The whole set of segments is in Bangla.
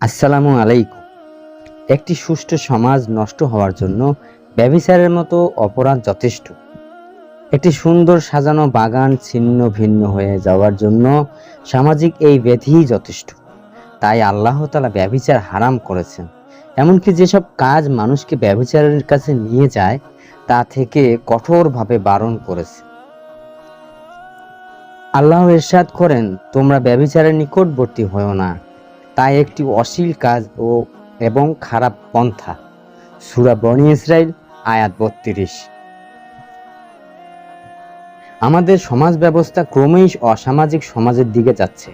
আসসালামু আলাইকুম। একটি সুষ্ঠু সমাজ নষ্ট হওয়ার জন্য ব্যভিচারের মতো অপরাধ যথেষ্ট। একটি সুন্দর সাজানো বাগান ছিন্ন ভিন্ন হয়ে যাওয়ার জন্য সামাজিক এই ব্যাধিই যথেষ্ট। তাই আল্লাহ তালা ব্যভিচার হারাম করেছেন। এমনকি যেসব কাজ মানুষকে ব্যবিচারের কাছে নিয়ে যায়, তা থেকে কঠোরভাবে বারণ করেছে। আল্লাহ এরশাদ করেন, তোমরা ব্যভিচারের নিকটবর্তী হও না। তাই একটি অশ্লীল কাজ ও এবং খারাপ পন্থা। সুরা বনি ইসরাইল, আয়াত বত্রিশ। আমাদের সমাজ ব্যবস্থা ক্রমেই অসামাজিক সমাজের দিকে যাচ্ছে।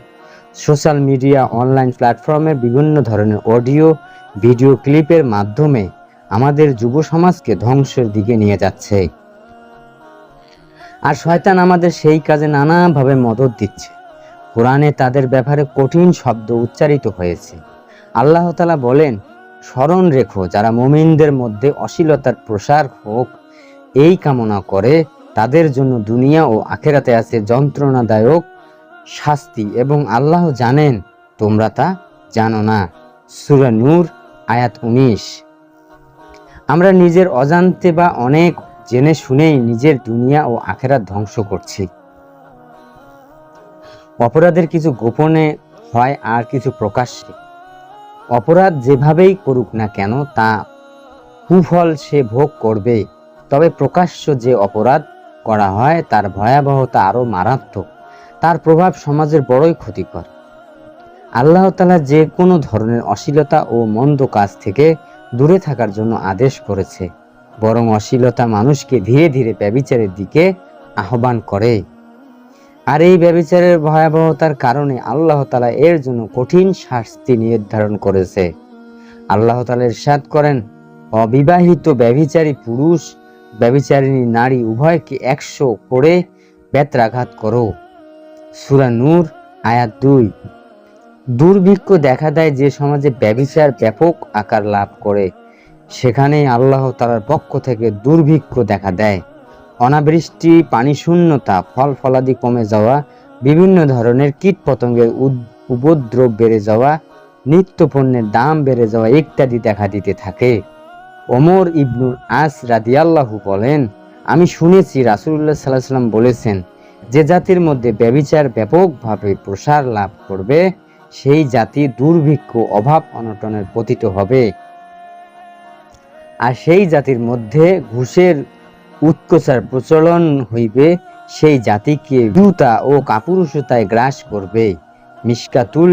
সোশ্যাল মিডিয়া, অনলাইন প্ল্যাটফর্মে বিভিন্ন ধরনের অডিও, ভিডিও ক্লিপের মাধ্যমে আমাদের যুব সমাজকে ধ্বংসের দিকে নিয়ে যাচ্ছে। আর শয়তান আমাদের সেই কাজে নানাভাবে মদত দিচ্ছে। কোরআনে তাদের ব্যাপারে কঠিন শব্দ উচ্চারিত হয়েছে। আল্লাহ তালা বলেন, স্মরণ রেখো যারা মুমিনদের মধ্যে অশ্লীলতার প্রসার হোক, এই কামনা করে তাদের জন্য দুনিয়া ও আখেরাতে আছে যন্ত্রণাদায়ক শাস্তি এবং আল্লাহ জানেন, তোমরা তা জানো না। সুরা নূর, আয়াত উনিশ। আমরা নিজের অজান্তে বা অনেক জেনে শুনেই নিজের দুনিয়া ও আখেরাত ধ্বংস করছি। অপরাধের কিছু গোপনে হয় আর কিছু প্রকাশ্যে। অপরাধ যেভাবেই করুক না কেন, তা কুফল সে ভোগ করবে। তবে প্রকাশ্য যে অপরাধ করা হয়, তার ভয়াবহতা আরও মারাত্মক। তার প্রভাব সমাজের বড়ই ক্ষতিকর। আল্লাহ তালা যে কোনো ধরনের অশ্লীলতা ও মন্দ কাজ থেকে দূরে থাকার জন্য আদেশ করেছে, বরং অশ্লীলতা মানুষকে ধীরে ধীরে ব্যবিচারের দিকে আহ্বান করে। আর এই ব্যবিচারের ভয়াবহতার কারণে আল্লাহ তালা এর জন্য কঠিন শাস্তি নির্ধারণ করেছে। আল্লাহ তালা ইরশাদ করেন, অবিবাহিত ব্যভিচারী পুরুষ, ব্যভিচারিণী নারী উভয়কে একশো করে বেত্রাঘাত করো। সুরা নূর, আয়াত দুই। দুর্ভিক্ষ দেখা দেয় যে সমাজে ব্যভিচার ব্যাপক আকার লাভ করে। সেখানে আল্লাহ তালার পক্ষ থেকে দুর্ভিক্ষ দেখা দেয়। অনাবৃষ্টি, পানি শূন্যতা, ফল ফলাদি কমে যাওয়া, বিভিন্ন ধরনের কীট পতঙ্গের উপদ্রব বেড়ে যাওয়া নিত্য পণ্যের দাম বেড়ে যাওয়া ইত্যাদি দেখা দিতে থাকে। ওমর ইবনুল আস রাদিয়াল্লাহু বলেন, আমি শুনেছি রাসুল্লাহ সাল্লাহ সাল্লাম বলেছেন, যে জাতির মধ্যে ব্যবিচার ব্যাপকভাবে প্রসার লাভ করবে, সেই জাতি দুর্ভিক্ষ, অভাব অনটনের পতিত হবে। আর সেই জাতির মধ্যে ঘুষের উৎকোচার প্রচলন হইবে, সেই জাতিকে জুতা ও কাপুরুষতায় গ্রাস করবে। মিসকাতুল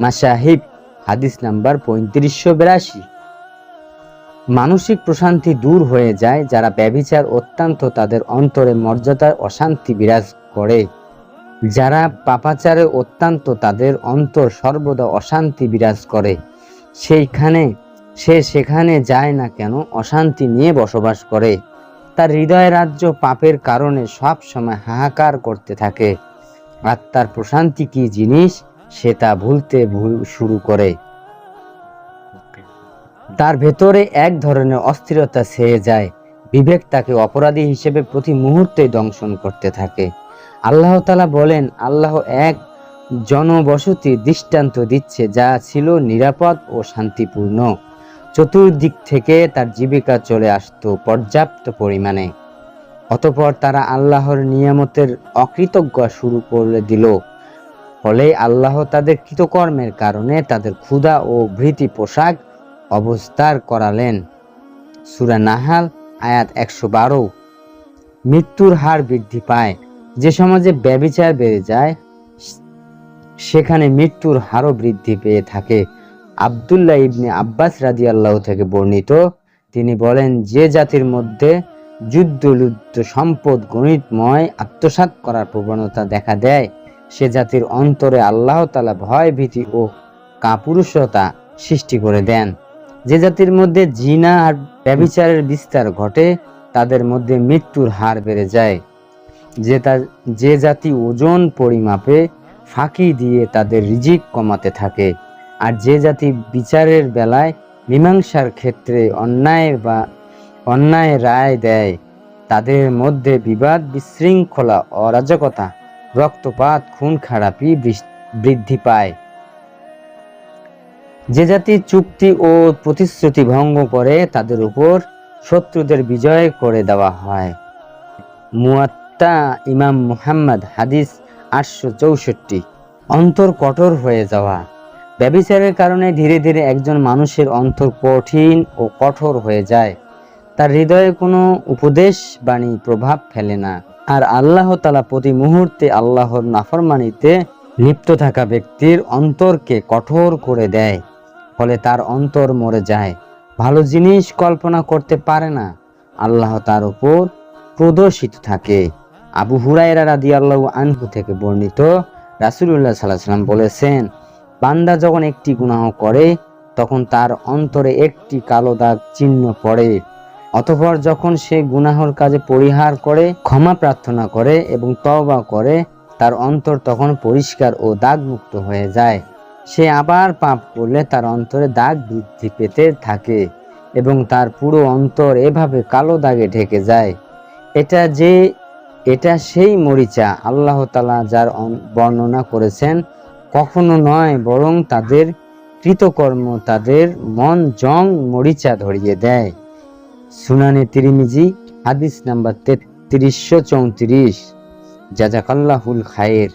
মাসাহিব হাদিস নাম্বার পঁয়ত্রিশশো বিরাশি। মানসিক প্রশান্তি দূর হয়ে যায়, যারা ব্যভিচার অত্যন্ত তাদের অন্তরে মর্যাদার অশান্তি বিরাজ করে। যারা পাপাচারে অত্যন্ত তাদের অন্তর সর্বদা অশান্তি বিরাজ করে। সেইখানে, সে সেখানে যায় না কেন, অশান্তি নিয়ে বসবাস করে। তার হৃদয় রাজ্য পাপের কারণে সব সময় হাহাকার করতে থাকে। আত্মার প্রশান্তি কি জিনিস সে তা ভুলতে ভুল শুরু করে। তার ভেতরে এক ধরনের অস্থিরতা ছেয়ে যায়। বিবেক তাকে অপরাধী হিসেবে প্রতি মুহূর্তে দংশন করতে থাকে। আল্লাহ তালা বলেন আল্লাহ এক জনবসতি দৃষ্টান্ত দিচ্ছে যা ছিল নিরাপদ ও শান্তিপূর্ণ। চতুর্দিক থেকে তার জীবিকা চলে আসতো পর্যাপ্ত পরিমাণে। অতপর তারা আল্লাহর নিয়ামতের অকৃতজ্ঞ শুরু করে দিল। ফলে আল্লাহ তাদের কৃতকর্মের কারণে তাদের ক্ষুধা ও ভৃতি পোশাক অবস্থার করালেন। সুরা নাহাল, আয়াত একশো বারো। মৃত্যুর হার বৃদ্ধি পায়। যে সমাজে ব্যবিচার বেড়ে যায়, সেখানে মৃত্যুর হারও বৃদ্ধি পেয়ে থাকে। আবদুল্লাহ ইবনে আব্বাস রাজি আল্লাহ থেকে বর্ণিত। তিনি বলেন, যে জাতির মধ্যে যুদ্ধ লুদ্ধ সম্পদ গণিতময় আত্মসাৎ করার প্রবণতা দেখা দেয়, সে জাতির অন্তরে আল্লাহ তালা ভয় ভীতি ও কাপুরুষতা সৃষ্টি করে দেন। যে জাতির মধ্যে জিনা আর ব্যবিচারের বিস্তার ঘটে, তাদের মধ্যে মৃত্যুর হার বেড়ে যায়। যে তা, যে জাতি ওজন পরিমাপে ফাঁকি দিয়ে তাদের রিজিক কমাতে থাকে আর যে জাতি বিচারের বেলায় মীমাংসার ক্ষেত্রে অন্যায় বা অন্যায় রায় দেয়, তাদের মধ্যে বিবাদ বিশৃঙ্খলা, অরাজকতা, রক্তপাত, খুন, খারাপি বৃদ্ধি পায়। যে জাতি চুক্তি ও প্রতিশ্রুতি ভঙ্গ করে, তাদের উপর শত্রুদের বিজয় করে দেওয়া হয়। মুয়াত্তা ইমাম মুহাম্মদ হাদিস আটশো চৌষট্টি। অন্তর কঠোর হয়ে যাওয়া। ব্যবিচারের কারণে ধীরে ধীরে একজন মানুষের অন্তর কঠিন ও কঠোর হয়ে যায়। তার হৃদয়ে কোনো উপদেশ বাণী প্রভাব ফেলে না। আর আল্লাহ তালা প্রতি মুহূর্তে আল্লাহর নাফরমানিতে লিপ্ত থাকা ব্যক্তির অন্তরকে কঠোর করে দেয়, ফলে তার অন্তর মরে যায়। ভালো জিনিস কল্পনা করতে পারে না। আল্লাহ তার উপর প্রদর্শিত থাকে। আবু হুরায়রা আল্লাহ আনহু থেকে বর্ণিত রাসূলুল্লাহ সাল্লাল্লাহু আলাইহি সাল্লাম বলেছেন বান্দা যখন একটি গুনাহ করে, তখন তার অন্তরে একটি কালো দাগ চিহ্ন পড়ে। অতঃপর যখন সে গুনাহর কাজে পরিহার করে, ক্ষমা প্রার্থনা করে এবং তওবা করে, তার অন্তর তখন পরিষ্কার ও দাগমুক্ত হয়ে যায়। সে আবার পাপ করলে তার অন্তরে দাগ বৃদ্ধি পেতে থাকে এবং তার পুরো অন্তর এভাবে কালো দাগে ঢেকে যায়। এটা যে, এটা সেই মরিচা আল্লাহ তালা যার বর্ণনা করেছেন কখনো নয়, বরং তাদের কৃতকর্ম তাদের মন জং মরিচা ধরিয়ে দেয়। সুনানে তিরিমিজি, হাদিস নাম্বার তেত্রিশশো চৌত্রিশ। জাজাকাল্লাহুল খায়ের।